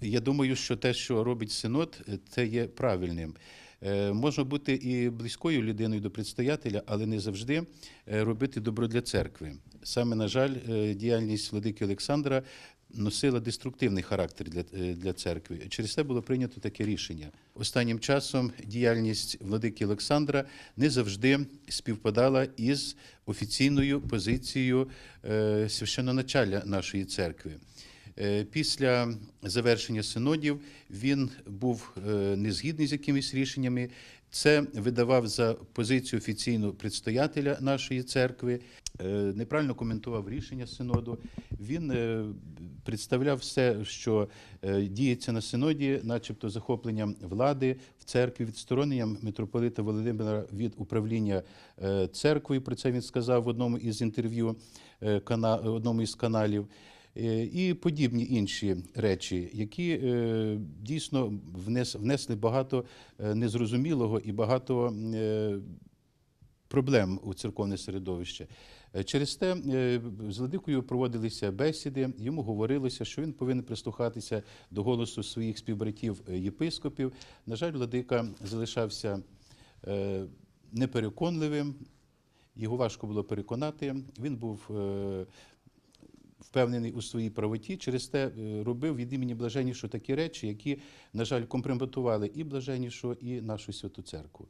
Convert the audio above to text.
Я думаю, що те, що робить синод, е, це є правильним. Е, Можна бути і близькою людиною до предстоятеля, але не завжди е, робити добро для церкви. Саме, на жаль, діяльність владики Олександра носила деструктивний характер для, для церкви. Через це було прийнято таке рішення. Останнім часом діяльність владики Олександра не завжди співпадала із офіційною позицією е, нашої церкви. Е, Після завершення синодів він був е, не згідний з якимись рішеннями. Це видавав за позицію офіційну предстоятеля нашої церкви, е, неправильно коментував рішення синоду. Він представляв все, що діється на синоді, начебто захопленням влади в церкві, відстороненням митрополита Володимира від управління церквою. Про це він сказав в одному із інтерв'ю одному із каналів. Е, і подібні інші речі, які е, дійсно внесли багато е, незрозумілого і багато проблем у церковне середовище. Через те з владикою проводилися бесіди. Йому говорилося, що він повинен прислухатися до голосу своїх співбратів єпископів. На жаль, владика залишався непереконливим. Його важко було переконати. Він був впевнений у своїй правоті, через те е, робив від імені Блаженнішого такі речі, які, на жаль, компрометували і Блаженнішого, і нашу святу церкву.